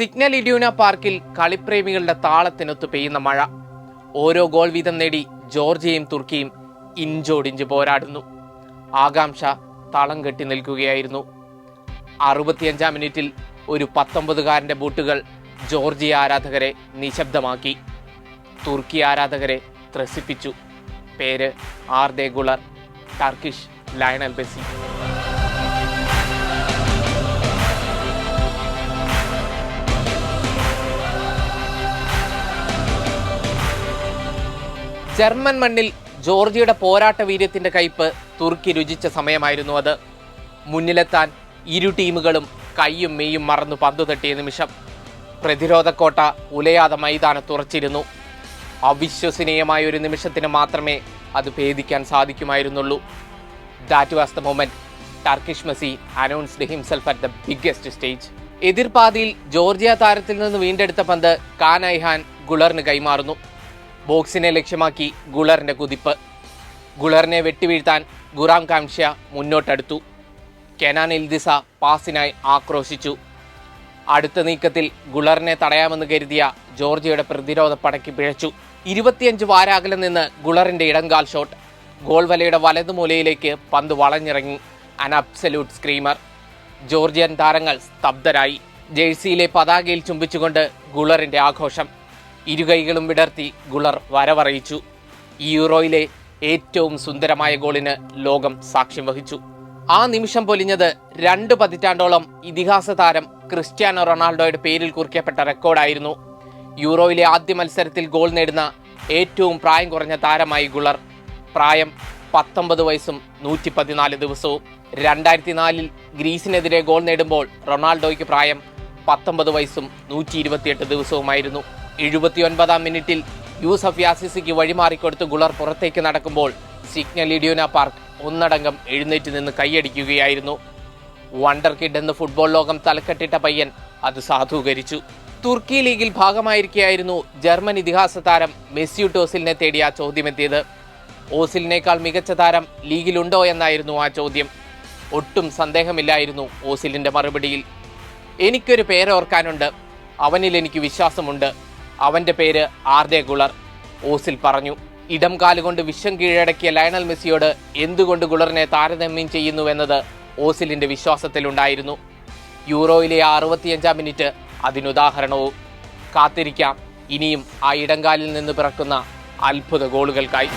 Signal ഇഡ്യൂന പാർക്കിൽ കളിപ്രേമികളുടെ താളത്തിനൊത്ത് പെയ്യുന്ന മഴ. ഓരോ ഗോൾ വീതം നേടി ജോർജിയയും തുർക്കിയും ഇഞ്ചോടിഞ്ച് പോരാടുന്നു. ആകാംക്ഷ തളം കെട്ടി നിൽക്കുകയായിരുന്നു. അറുപത്തിയഞ്ചാം മിനിറ്റിൽ ഒരു പത്തൊമ്പതുകാരന്റെ ബൂട്ടുകൾ ജോർജിയ ആരാധകരെ നിശബ്ദമാക്കി. തുർക്കി ആരാധകരെ ത്രസിപ്പിച്ചു. പേര് Arda Guler Turkish Lionel Messi German മണ്ണിൽ ജോർജിയുടെ പോരാട്ട വീര്യത്തിന്റെ കയ്പ് തുർക്കി രുചിച്ച സമയമായിരുന്നു അത്. മുന്നിലെത്താൻ ഇരു ടീമുകളും കൈയും മെയ്യും മറന്നു പന്തു തട്ടിയ നിമിഷം പ്രതിരോധക്കോട്ട ഉലയാതെ മൈതാനത്തുറച്ചിരുന്നു അവിശ്വസനീയമായ ഒരു നിമിഷത്തിന് മാത്രമേ അത് ഭേദിക്കാൻ സാധിക്കുമായിരുന്നുള്ളൂ. That was the moment Turkish Messi announced himself at the biggest stage എതിർപാതിയിൽ Georgia താരത്തിൽ നിന്ന് വീണ്ടെടുത്ത പന്ത് കാൻ ഐഹാൻ ഗുളറിന് കൈമാറുന്നു. ബോക്സിനെ ലക്ഷ്യമാക്കി ഗുളറിന്റെ കുതിപ്പ്. ഗുളറിനെ വെട്ടിവീഴ്ത്താൻ ഗുറാം കാംഷ്യ മുന്നോട്ടെടുത്തു. കെനാൻ ഇൽദിസ പാസിനായി ആക്രോശിച്ചു. അടുത്ത നീക്കത്തിൽ ഗുളറിനെ തടയാമെന്ന് കരുതിയ ജോർജിയയുടെ പ്രതിരോധ പടയ്ക്ക് പിഴച്ചു. ഇരുപത്തിയഞ്ച് വാരാകലിൽ നിന്ന് ഗുളറിന്റെ ഇടങ്കാൽ ഷോട്ട്. ഗോൾ വലയുടെ വലതു മൂലയിലേക്ക് പന്ത് വളഞ്ഞിറങ്ങി. അൻ അബ്സല്യൂട്ട് സ്ക്രീമർ. ജോർജിയൻ താരങ്ങൾ സ്തബ്ധരായി. ജേഴ്സിയിലെ പതാകയിൽ ചുംബിച്ചുകൊണ്ട് ഗുളറിന്റെ ആഘോഷം. ഇരുകൈകളും വിടർത്തി ഗുളർ വരവറിയിച്ചു. യൂറോയിലെ ഏറ്റവും സുന്ദരമായ ഗോളിന് ലോകം സാക്ഷ്യം വഹിച്ചു. ആ നിമിഷം പൊലിഞ്ഞത് രണ്ട് പതിറ്റാണ്ടോളം ഇതിഹാസ താരം ക്രിസ്ത്യാനോ റൊണാൾഡോയുടെ പേരിൽ കുറിക്കപ്പെട്ട റെക്കോർഡായിരുന്നു. യൂറോയിലെ ആദ്യ മത്സരത്തിൽ ഗോൾ നേടുന്ന ഏറ്റവും പ്രായം കുറഞ്ഞ താരമായി ഗുളർ. പ്രായം പത്തൊമ്പത് വയസ്സും നൂറ്റി പതിനാല് ദിവസവും. രണ്ടായിരത്തി നാലിൽ ഗ്രീസിനെതിരെ ഗോൾ നേടുമ്പോൾ റൊണാൾഡോയ്ക്ക് പ്രായം പത്തൊമ്പത് വയസ്സും നൂറ്റി ഇരുപത്തിയെട്ട് ദിവസവുമായിരുന്നു. എഴുപത്തിയൊൻപതാം മിനിറ്റിൽ യൂസഫ് യാസിസിക്ക് വഴിമാറിക്കൊടുത്ത് ഗുളർ പുറത്തേക്ക് നടക്കുമ്പോൾ സിഗ്നൽ ഇഡിയോന പാർക്ക് ഒന്നടങ്കം എഴുന്നേറ്റ് നിന്ന് കൈയടിക്കുകയായിരുന്നു. വണ്ടർ കിഡ് എന്ന് ഫുട്ബോൾ ലോകം തലക്കെട്ടിട്ട പയ്യൻ അത് സാധൂകരിച്ചു. തുർക്കി ലീഗിൽ ഭാഗമായിരിക്കെയായിരുന്നു ജർമ്മൻ ഇതിഹാസ താരം മെസ്സിയുട്ട് ഓസിലിനെ തേടി ആ ചോദ്യമെത്തിയത്. ഓസിലിനേക്കാൾ മികച്ച താരം ലീഗിലുണ്ടോ എന്നായിരുന്നു ആ ചോദ്യം. ഒട്ടും സന്ദേഹമില്ലായിരുന്നു ഓസിലിന്റെ മറുപടിയിൽ. എനിക്കൊരു പേരോർക്കാനുണ്ട്. അവനിൽ എനിക്ക് വിശ്വാസമുണ്ട്. അവന്റെ പേര് ആർദെ ഗുളർ. ഓസിൽ പറഞ്ഞു ഇടം കാലുകൊണ്ട് വിഷം കീഴടക്കിയ ലയണൽ മെസ്സിയോട് എന്തുകൊണ്ട് ഗുളറിനെ താരതമ്യം ചെയ്യുന്നുവെന്നത് ഓസിലിന്റെ വിശ്വാസത്തിലുണ്ടായിരുന്നു. യൂറോയിലെ ആ അറുപത്തിയഞ്ചാം മിനിറ്റ് അതിനുദാഹരണവും. കാത്തിരിക്കാം ഇനിയും ആ ഇടംകാലിൽ നിന്ന് പിറക്കുന്ന അത്ഭുത ഗോളുകൾക്കായി.